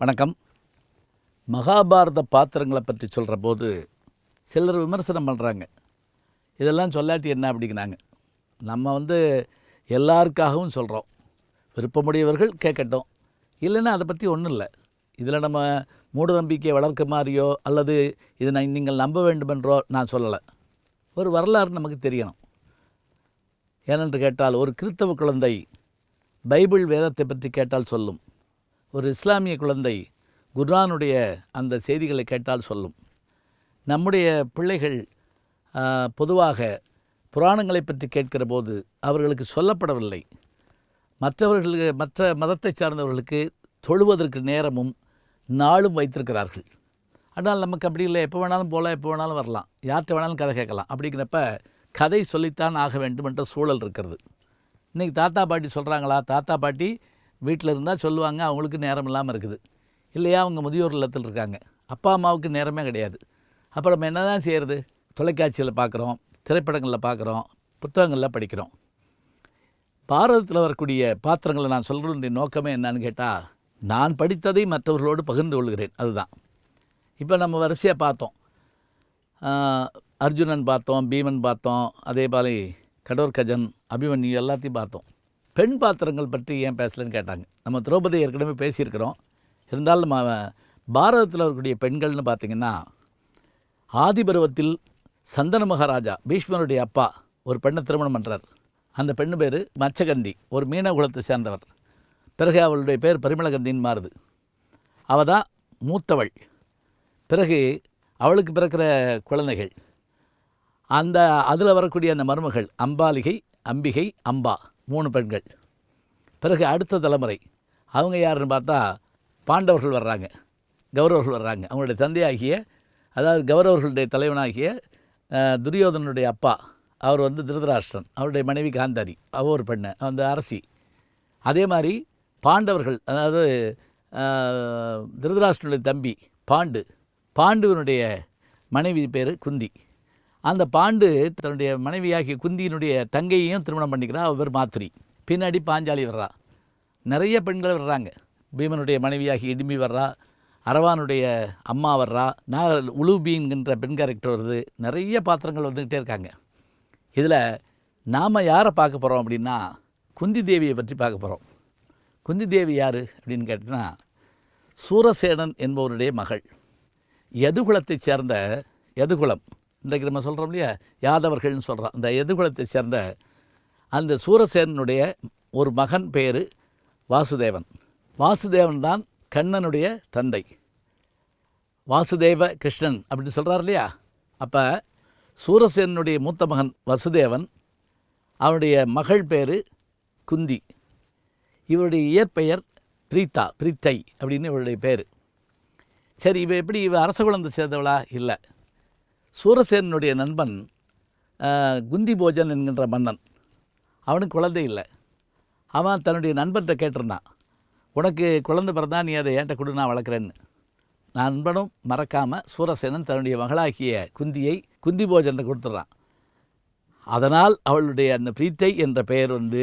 வணக்கம். மகாபாரத பாத்திரங்களை பற்றி சொல்கிற போது சிலர் விமர்சனம் பண்ணுறாங்க இதெல்லாம் சொல்லாட்டி என்ன அப்படிங்கிறாங்க. நம்ம வந்து எல்லாருக்காகவும் சொல்கிறோம் விருப்பமுடையவர்கள் கேட்கட்டும். இல்லைன்னா அதை பற்றி ஒன்றும் இல்லை. இதில் நம்ம மூடநம்பிக்கையை வளர்க்க மாதிரியோ அல்லது இதை நான் நீங்கள் நம்ப வேண்டுமென்றோ நான் சொல்லலை. ஒரு வரலாறு நமக்கு தெரியணும். ஏனென்று கேட்டால் ஒரு கிறித்தவ குழந்தை பைபிள் வேதத்தை பற்றி கேட்டால் சொல்லும். ஒரு இஸ்லாமிய குழந்தை குர்ஆனுடைய அந்த செய்திகளை கேட்டால் சொல்லும். நம்முடைய பிள்ளைகள் பொதுவாக புராணங்களை பற்றி கேட்கிற போது அவர்களுக்கு சொல்லப்படவில்லை. மற்றவர்களுக்கு மற்ற மதத்தை சார்ந்தவர்களுக்கு தொழுவதற்கு நேரமும் நாளும் வைத்திருக்கிறார்கள். ஆனால் நமக்கு அப்படி இல்லை. எப்போ வேணாலும் போகலாம் எப்போ வேணாலும் வரலாம். யார்கிட்ட வேணாலும் கதை கேட்கலாம். அப்படிங்கிறப்ப கதை சொல்லித்தான் ஆக வேண்டும் என்ற சூழல் இருக்கிறது. இன்றைக்கி தாத்தா பாட்டி சொல்கிறாங்களா தாத்தா பாட்டி வீட்டில் இருந்தால் சொல்லுவாங்க அவங்களுக்கு நேரம் இல்லாமல் இருக்குது. இல்லையா அவங்க முதியோர் இல்லத்தில் இருக்காங்க. அப்பா அம்மாவுக்கு நேரமே கிடையாது. அப்போ நம்ம என்ன தான் செய்கிறது தொலைக்காட்சியில் பார்க்குறோம் திரைப்படங்களில் பார்க்குறோம் புத்தகங்களில் படிக்கிறோம். பாரதத்தில் வரக்கூடிய பாத்திரங்களை நான் சொல்கிறதுடைய நோக்கமே என்னன்னு கேட்டால் நான் படித்ததை மற்றவர்களோடு பகிர்ந்து கொள்கிறேன். அதுதான். இப்போ நம்ம வரிசையாக பார்த்தோம். அர்ஜுனன் பார்த்தோம் பீமன் பார்த்தோம் அதே மாதிரி கடோர்கஜன் அபிமன்யு எல்லாத்தையும் பார்த்தோம். பெண் பாத்திரங்கள் பற்றி ஏன் பேசலன்னு கேட்டாங்க. நம்ம திரௌபதி ஏற்கனவே பேசியிருக்கிறோம். இருந்தாலும் நம்ம பாரதத்தில் வரக்கூடிய பெண்கள்னு பார்த்தீங்கன்னா ஆதிபருவத்தில் சந்தன மகாராஜா பீஷ்மருடைய அப்பா ஒரு பெண்ணை திருமணம் பண்ணுறார் அந்த பெண்ணு பேர் மச்சகந்தி ஒரு மீன குலத்தை சேர்ந்தவர். பிறகு அவளுடைய பேர் பரிமளகந்தின்னு மாறுது. அவள் தான் மூத்தவள். பிறகு அவளுக்கு பிறக்கிற குழந்தைகள். அந்த அதில் வரக்கூடிய அந்த மருமகள் அம்பாலிகை அம்பிகை அம்பா. மூணு பெண்கள். பிறகு அடுத்த தலைமுறை அவங்க யாருன்னு பார்த்தா பாண்டவர்கள் வர்றாங்க கௌரவர்கள் வர்றாங்க. அவங்களுடைய தந்தையாகிய அதாவது கௌரவர்களுடைய தலைவனாகிய துரியோதனனுடைய அப்பா அவர் வந்து திருதராஷ்டிரன். அவருடைய மனைவி காந்தாரி அவ ஒரு பெண்ணு அந்த அரசி. அதே மாதிரி பாண்டவர்கள் அதாவது திருதராஷ்டிரனுடைய தம்பி பாண்டு. பாண்டுவனுடைய மனைவி பேர் குந்தி. அந்த பாண்டு தன்னுடைய மனைவியாகிய குந்தியினுடைய தங்கையையும் திருமணம் பண்ணிக்கிறா அவர் மாத்திரி மாத்துரி பின்னாடி பாஞ்சாலி வர்றா. நிறைய பெண்கள் வர்றாங்க. பீமனுடைய மனைவியாகி இடிமி வர்றா அரவானுடைய அம்மா வர்றா நான் உலுபீன்கின்ற பெண் கேரக்டர் வருது. நிறைய பாத்திரங்கள் வந்துக்கிட்டே இருக்காங்க. இதில் நாம் யாரை பார்க்க போகிறோம் அப்படின்னா குந்தி தேவியை பற்றி பார்க்க போகிறோம் குந்தி தேவி யார் அப்படின்னு கேட்டிங்கன்னா சூரசேனன் என்பவருடைய மகள். யதுகுலத்தைச் சேர்ந்த யதுகுலம். இன்றைக்கு நம்ம சொல்கிறோம் இல்லையா? யாதவர்கள்னு சொல்கிறோம் அந்த எதிர்குலத்தை சேர்ந்த அந்த சூரசேனனுடைய ஒரு மகன் பேர் வாசுதேவன். வாசுதேவன் தான் கண்ணனுடைய தந்தை. வாசுதேவ கிருஷ்ணன் அப்படின்னு சொல்கிறார் இல்லையா? அப்போ சூரசேனனுடைய மூத்த மகன் வசுதேவன் அவனுடைய மகள் பேர் குந்தி. இவருடைய இயற்பெயர் பிரீத்தா பிரீத்தை அப்படின்னு இவருடைய பேர். சரி இவ எப்படி இவ அரச குழந்தை சேர்ந்தவளா? இல்லை. சூரசேனனுடைய நண்பன் குந்தி போஜன் என்கின்ற மன்னன். அவனுக்கு குழந்தை இல்லை. அவன் தன்னுடைய நண்பன்கிட்ட கேட்டிருந்தான். உனக்கு குழந்தை பிறந்தா நீ அதை ஏன்ட்ட கொடு நான் வளர்க்குறேன்னு. நான் நண்பனும் மறக்காமல் சூரசேனன் தன்னுடைய மகளாகிய குந்தியை குந்தி போஜன்ட்ட கொடுத்துட்றான் அதனால் அவளுடைய அந்த பிரீத்தை என்ற பெயர் வந்து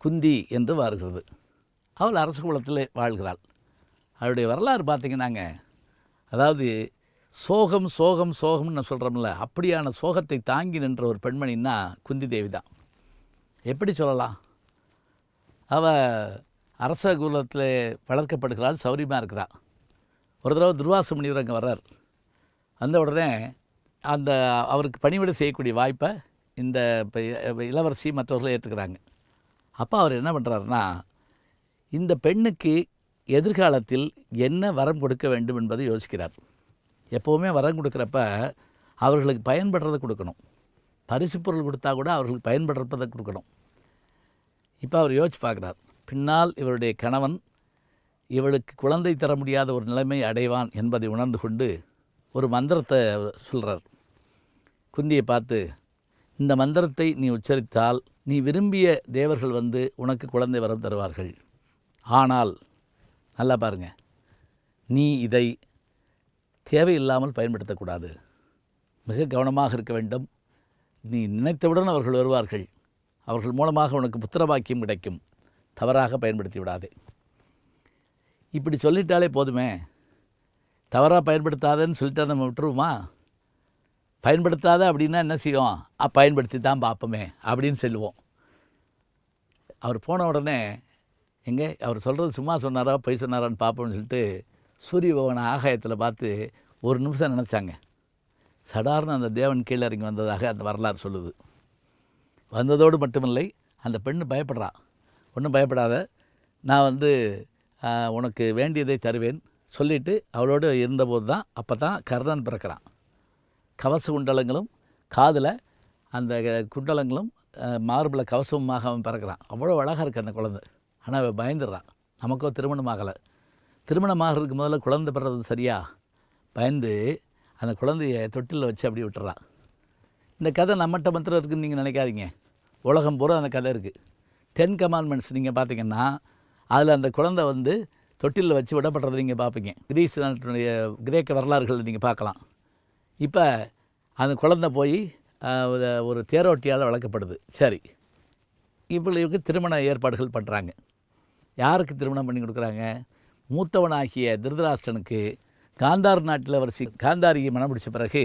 குந்தி என்று வருகிறது. அவள் அரச குலத்தில் வாழ்கிறாள். அவளுடைய வரலாறு பார்த்திங்கன்னாங்க. அதாவது சோகம் சோகம் சோகம்னு சொல்கிறோம்ல அப்படியான சோகத்தை தாங்கி நின்ற ஒரு பெண்மணின்னா குந்தி தேவி தான் எப்படி சொல்லலாம்? அவள் அரச குலத்தில் வளர்க்கப்படுகிறாள் சௌரியமாக இருக்கிறாள் ஒரு தடவை துர்வாச முனிவர் அங்கே வர்றார். வந்த உடனே அந்த அவருக்கு பணிவிடை செய்யக்கூடிய வாய்ப்பை இந்த இப்போ இளவரசி மற்றவர்களை ஏற்றுக்கிறாங்க. அப்போ அவர் என்ன பண்ணுறாருன்னா இந்த பெண்ணுக்கு எதிர்காலத்தில் என்ன வரம் கொடுக்க வேண்டும் என்பதை யோசிக்கிறார். எப்போவுமே வரம் கொடுக்குறப்ப அவர்களுக்கு பயன்படுறதை கொடுக்கணும். பரிசு பொருள் கொடுத்தா கூட அவர்களுக்கு பயன்படுறப்பதை கொடுக்கணும். இப்போ அவர் யோசிச்சு பார்க்குறார். பின்னால் இவருடைய கணவன் இவளுக்கு குழந்தை தர முடியாத ஒரு நிலைமை அடைவான் என்பதை உணர்ந்து கொண்டு ஒரு மந்திரத்தை சொல்கிறார் குந்தியை பார்த்து இந்த மந்திரத்தை நீ உச்சரித்தால் நீ விரும்பிய தேவர்கள் வந்து உனக்கு குழந்தை வரம் தருவார்கள். ஆனால் நல்லா பாருங்க. நீ இதை தேவையில்லாமல் பயன்படுத்தக்கூடாது. மிக கவனமாக இருக்க வேண்டும். நீ நினைத்தவுடன் அவர்கள் வருவார்கள். அவர்கள் மூலமாக உனக்கு புத்திரபாக்கியம் கிடைக்கும். தவறாக பயன்படுத்தி விடாதே. இப்படி சொல்லிட்டாலே போதுமே. தவறாக பயன்படுத்தாதன்னு சொல்லிட்டா நம்ம விட்டுருவோமா? பயன்படுத்தாத அப்படின்னா என்ன செய்வோம் ஆ பயன்படுத்தி தான் பார்ப்போமே அப்படின்னு சொல்லுவோம். அவர் போன உடனே எங்கே? அவர் சொல்கிறது சும்மா சொன்னாரா பொய் சொன்னாரான்னு பார்ப்போம்னு சொல்லிட்டு சூரிய பகவான் ஆகாயத்தில் பார்த்து ஒரு நிமிஷம் நினச்சாங்க. சடார்னு அந்த தேவன் கீழே இறங்கி வந்ததாக அந்த வரலாறு சொல்லுது. வந்ததோடு மட்டுமில்லை அந்த பெண்ணு பயப்படுறா. ஒன்றும் பயப்படாத. நான் வந்து உனக்கு வேண்டியதை தருவேன். சொல்லிவிட்டு அவளோடு இருந்தபோது தான் அப்போ தான் கர்ணன் பிறக்கிறான். கவச குண்டலங்களும் காதில் அந்த குண்டலங்களும் மார்பில் கவசமாக அவன் பிறக்கிறான். அவ்வளோ அழகாக இருக்குது அந்த குழந்தை. ஆனால் அவன் பயந்துடுறான் நமக்கோ திருமணம் ஆகலை. திருமணமாகிறதுக்கு முதல்ல குழந்தை பிறறது சரியா? பயந்து அந்த குழந்தைய தொட்டிலில் வச்சு அப்படி விட்டுறான். இந்த கதை நம்மகிட்ட மாத்திரம் இருக்குன்னு நீங்கள் நினைக்காதீங்க. உலகம் பூரா அந்த கதை இருக்குது டென் கமாண்ட்மெண்ட்ஸ் நீங்கள் பார்த்தீங்கன்னா அதில் அந்த குழந்தை வந்து தொட்டிலில் வச்சு விடப்படுறதை நீங்கள் பார்ப்பீங்க. கிரீஸ் நாட்டினுடைய கிரேக்க வரலாறுகளை நீங்கள் பார்க்கலாம். இப்போ அந்த குழந்தை போய் ஒரு- தேரோட்டியால் வளர்க்கப்படுது. சரி. இவங்களுக்கு திருமண ஏற்பாடுகள் பண்ணுறாங்க யாருக்கு திருமணம் பண்ணி கொடுக்குறாங்க? மூத்தவனாகிய திருதராஷ்டனுக்கு காந்தார் நாட்டில் வரிசை காந்தாரியை மனம் பிடிச்ச பிறகு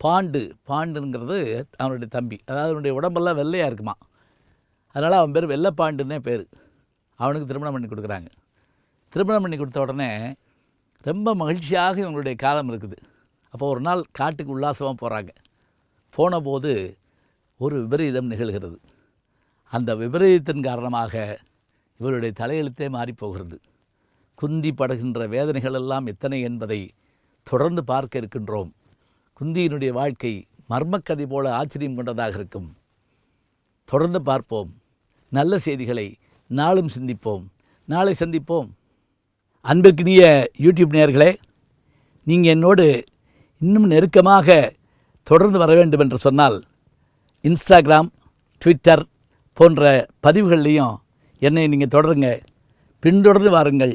பாண்டு பாண்டுங்கிறது அவனுடைய தம்பி. அதாவது அவனுடைய உடம்பெல்லாம் வெள்ளையாக இருக்குமா. அதனால் அவன் பேர் வெள்ளைப்பாண்டுன்னே பேர். அவனுக்கு திருமணம் பண்ணி கொடுக்குறாங்க. திருமணம் பண்ணி கொடுத்த உடனே ரொம்ப மகிழ்ச்சியாக இவங்களுடைய காலம் இருக்குது. அப்போ ஒரு நாள் காட்டுக்கு உல்லாசமாக போகிறாங்க போன போது ஒரு விபரீதம் நிகழ்கிறது. அந்த விபரீதத்தின் காரணமாக இவருடைய தலையெழுத்தே மாறிப்போகிறது குந்தி படுகின்ற வேதனைகள் எல்லாம் எத்தனை என்பதை தொடர்ந்து பார்க்க இருக்கின்றோம். குந்தியினுடைய வாழ்க்கை மர்மக்கதை போல ஆச்சரியம் கொண்டதாக இருக்கும். தொடர்ந்து பார்ப்போம். நல்ல செய்திகளை நாளும் சிந்திப்போம். நாளை சந்திப்போம். அன்பிற்கினிய யூடியூப் நேயர்களே நீங்கள் என்னோடு இன்னும் நெருக்கமாக தொடர்ந்து வர வேண்டும் என்று சொன்னால் இன்ஸ்டாகிராம் ட்விட்டர் போன்ற பதிவுகள்லேயும் என்னை நீங்கள் தொடருங்க. பின்தொடர்ந்து வாருங்கள்.